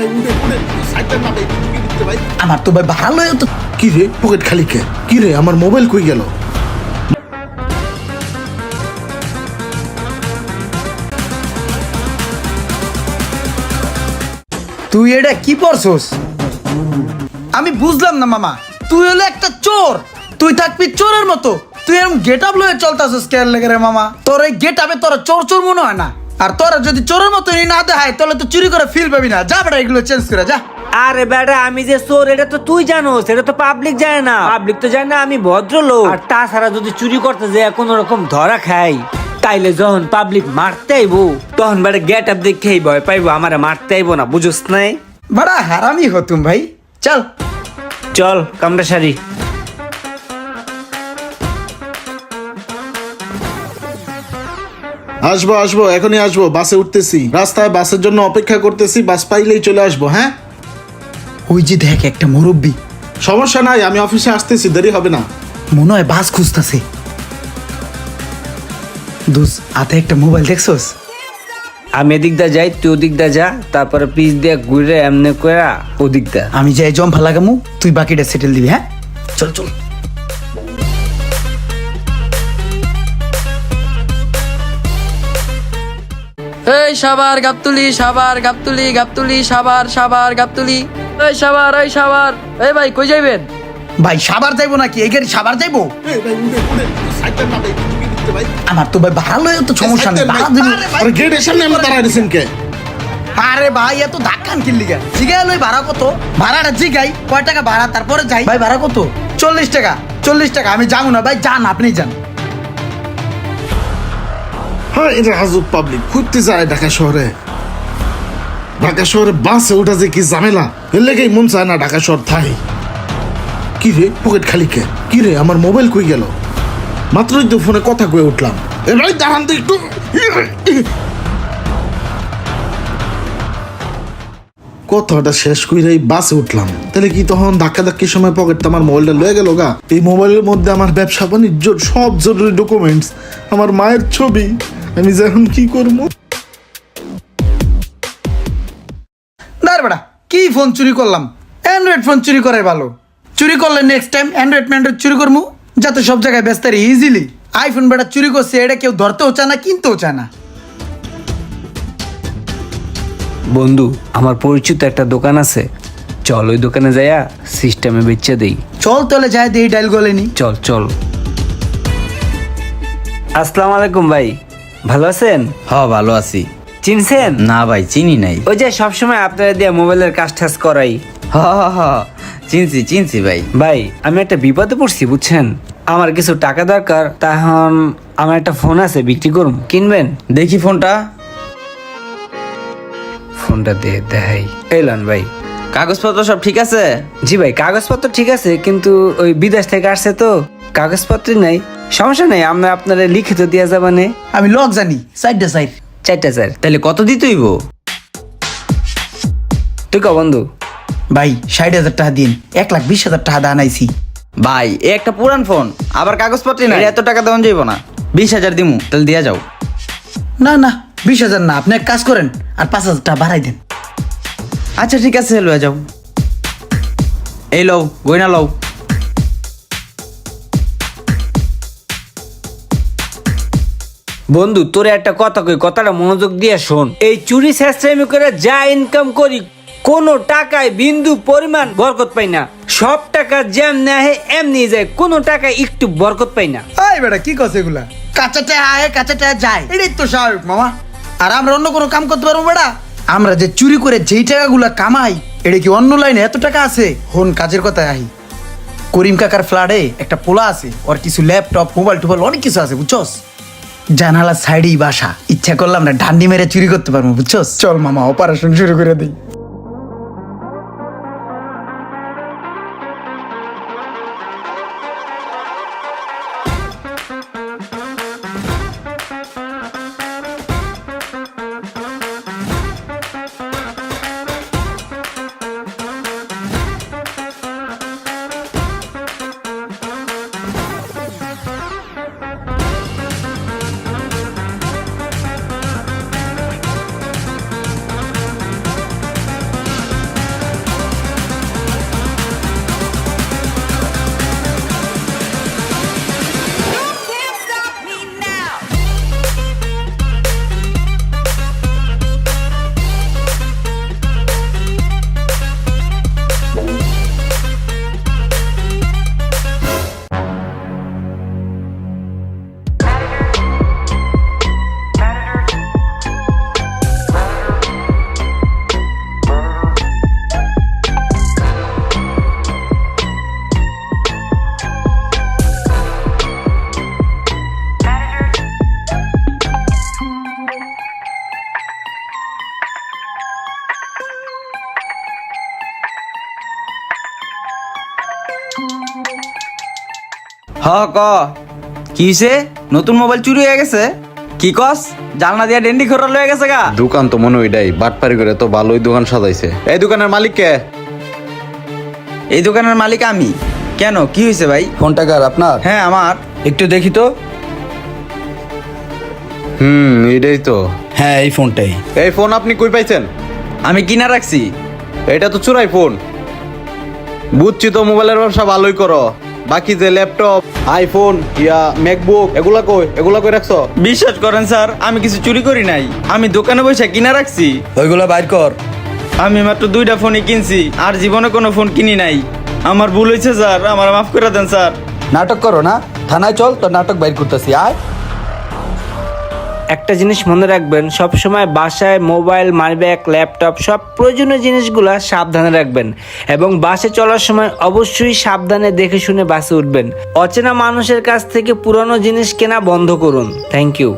ভাই উঠে উঠে সাইডটা না ভাই দিতে ভাই। আমার তো ভাই ভালো তো। কি রে পকেট খালি কে? কি রে আমার মোবাইল কই গেল? তুই এটা কি পড়ছস? আমি বুঝলাম না মামা। তুই হলো একটা চোর। তুই থাকবি চোরের মতো। তুই এরকম গেট আপ লয়ে চলতাছিস কেয়ার লেগে রে মামা। তোর এই গেট আপে তোরা চোর চোর মনে হয় না। আর তোরা যদি চোরের মতো না দেখায় তাহলে তো চুরি করে ফিল পাবি না। যা বেটা এগুলো চেঞ্জ করে যা। আরে বেটা আমি যে চোর এটা তো তুই জানোস এটা তো পাবলিক জানে না। পাবলিক তো জানে না আমি ভদ্র লোক আর তাছাড়া যদি চুরি করতে যায় কোনো রকম ধরা খাই তাইলে যখন পাবলিক মারতে আইবো তখন বেটা গেট আপ দেখেই ভয় পাইবো আমারে মারতে আইবো না বুঝোস নাই? বড়া হারামি হতুম ভাই। চল। চল কামড়া সারি আসব আসব এখনই আসব বাসে উঠতেছি। রাস্তায় বাসের জন্য অপেক্ষা করতেছি বাস পাইলেই চলে আসব হ্যাঁ? ওই যে দেখ একটা মুরব্বী। সমস্যা নাই আমি অফিসে আসতেছি দেরি হবে না। মনে হয় বাস খুঁজতেছে। দোস হাতে একটা মোবাইল দেখছস? আমি এদিক দা যাই তুই ওদিক দা যা তারপরে পিস দিয়ে ঘুরে এমনি করে ওদিক দা আমি যাই জম্পা লাগামু তুই বাকিটা সেটেল দিবি হ্যাঁ? চল চল। এই সাবার গাবতুলি সাবার গাবতুলি গাবতুলি সাবার সাবার গাবতুলি। এই সাবার এই সাবার এই ভাই কই যাইবেন? ভাই সাবার যাইবো নাকি? এই গাড়ি সাবার যাইবো? আমার তো ভাই ভালো তো সমস্যা নেই ভাড়া দিবো। আরে গেটের সামনে আমরা দাঁড়ায় রয়েছেন কে? আরে ভাই এত ধাক্কান কিনলি গা জিগাই লই ভাড়া কত? ভাড়াটা জিগাই কয় টাকা ভাড়া? তারপরে যাই। ভাই ভাড়া কত? চল্লিশ টাকা চল্লিশ টাকা। আমি যাব না ভাই যান আপনি যান। হ্যাঁ এটা হাজুব পাবলিক ঘুরতে যায় ঢাকা শহরে। ঢাকা শহরে বাসে ওঠা যে কি ঝামেলা, এর লেগেই মন চায় না ঢাকা শহর থাই। কি রে পকেট খালি কে? কি রে, আমার মোবাইল কই গেল? মাত্রই তো ফোনে কথা কয়ে উঠলাম। এ ভাই, দাঁড়ান তো একটু। কথাটা শেষ করে বাসে উঠলাম। তাহলে কি তখন ধাক্কা ধাক্কির সময় পকেটটা আমার মোবাইলটা লয়ে গেল গা? এই মোবাইলের মধ্যে আমার ব্যবসা, বাণিজ্য, সব জরুরি ডকুমেন্টস আমার মায়ের ছবি আমি যে এখন কি করব? দাঁড় বেড়া কি ফোন চুরি করলাম? অ্যান্ড্রয়েড ফোন চুরি করাই ভালো। চুরি করলে নেক্সট টাইম অ্যান্ড্রয়েড ম্যান্ড্রয়েড চুরি করব যাতে সব জায়গায় ব্যস্ত ইজিলি আইফোন বেটা চুরি করছে এটা কেউ ধরতেও চায় না কিনতেও চায় না। বন্ধু আমার পরিচিত একটা দোকান আছে। চল ওই দোকানে যাইয়া সিস্টেমে বেচে দেই। চল তাহলে যাই দিয়ে ডাইল গলেনি। চল চল। আসসালামু আলাইকুম ভাই। ভালো আছেন? হ ভালো আছি। চিনছেন? না ভাই চিনি নাই। ওই যে সবসময় আপনারা দিয়ে মোবাইলের কাজ টাজ করাই। হ হ হ চিনছি চিনছি ভাই। ভাই আমি একটা বিপদে পড়ছি বুঝছেন? আমার কিছু টাকা দরকার তখন আমার একটা ফোন আছে বিক্রি করুন। কিনবেন? দেখি ফোনটা। ফোনটা দিয়ে দেখাই। এলান ভাই। কাগজপত্র সব ঠিক আছে? জি ভাই কাগজপত্র ঠিক আছে কিন্তু ওই বিদেশ থেকে আসছে তো কাগজপত্রই নাই। সমস্যা নেই আমরা আপনারা লিখিত দিয়া যাবানে আমি লক জানি সাইডটা সাইড চারটা স্যার তাহলে কত দিতে হইব? তুই ক বন্ধু। ভাই ষাট হাজার টাকা দিন এক লাখ বিশ হাজার টাকা দান আইছি। ভাই এ একটা পুরান ফোন আবার কাগজপত্র নাই। এত টাকা দেওয়া যাইব না। বিশ হাজার দিমু তাহলে দিয়া যাও। না না বিশ হাজার না আপনি এক কাজ করেন আর পাঁচ হাজার টাকা বাড়াই দেন। আচ্ছা ঠিক আছে লয়ে যাও। এই লও গয়না লও। বন্ধু তোরে একটা কথা কই কথাটা মনোযোগ দিয়ে শোন। এই চুরি শেষরামি করে যা ইনকাম করি কোনো টাকায় বিন্দু পরিমাণ বরকত পাই না। সব টাকা যেম নেয় এমনি যায় কোনো টাকায় একটু বরকত পাই না। এই বেটা কি কছে এগুলা? কাঁচা আয় কাঁচা টাকা যায়। এটাই তো স্বাভাবিক মামা। আর আমরা অন্য কোনো কাম করতে পারব বেটা? আমরা যে চুরি করে যেই টাকাগুলা কামাই এটা কি অন্য লাইনে এত টাকা আছে? হন কাজের কথায় আহি। করিম কাকার ফ্ল্যাটে একটা পোলা আছে ওর কিছু ল্যাপটপ মোবাইল টোবাইল অনেক কিছু আছে বুঝছস? জানালার সাইডেই বাসা। ইচ্ছা করলাম না ডান্ডি মেরে চুরি করতে পারব বুঝছ চল মামা অপারেশন শুরু করে দিই। ক। কি হইছে? নতুন মোবাইল চুরি হয়ে গেছে? কি কস? জালনা দিয়া ডেন্ডি খোরা লয়ে গেছে গা। দোকান তো মনে ওইটাই বাটপারি করে তো ভালোই দোকান সাজাইছে। এই দোকানের মালিক কে? এই দোকানের মালিক আমি। কেন? কি হয়েছে ভাই? ফোনটা কার আপনার? হ্যাঁ আমার। একটু দেখি তো। হুম এইটাই তো। হ্যাঁ এই ফোনটাই। এই ফোন আপনি কই পাইছেন? আমি কিনা রাখছি। এটা তো চুরাই ফোন। বুঝছি তো মোবাইলের ব্যবসা ভালোই করো। বাকি যে ল্যাপটপ আইফোন ইয়া ম্যাকবুক এগুলা কই? এগুলা কই রাখছো? বিশ্বাস করেন স্যার আমি কিছু চুরি করি নাই। আমি দোকানে বসে কিনা রাখছি। ওইগুলা বাইর কর। আমি মাত্র দুইটা ফোনই কিনছি আর জীবনে কোনো ফোন কিনি নাই। আমার ভুল হয়েছে স্যার আমার মাফ করে দেন স্যার। নাটক করো না। থানায় চল তো নাটক বাইর করতেছি আয়। একটা জিনিস মনে রাখবেন সব সময় বাসায় মোবাইল, মানিব্যাগ, ল্যাপটপ, সব প্রয়োজনীয় জিনিসগুলো সাবধানে রাখবেন এবং বাসে চলার সময় অবশ্যই সাবধানে দেখে শুনে বাসে উঠবেন। অচেনা মানুষের কাছ থেকে পুরনো জিনিস কেনা বন্ধ করুন। Thank you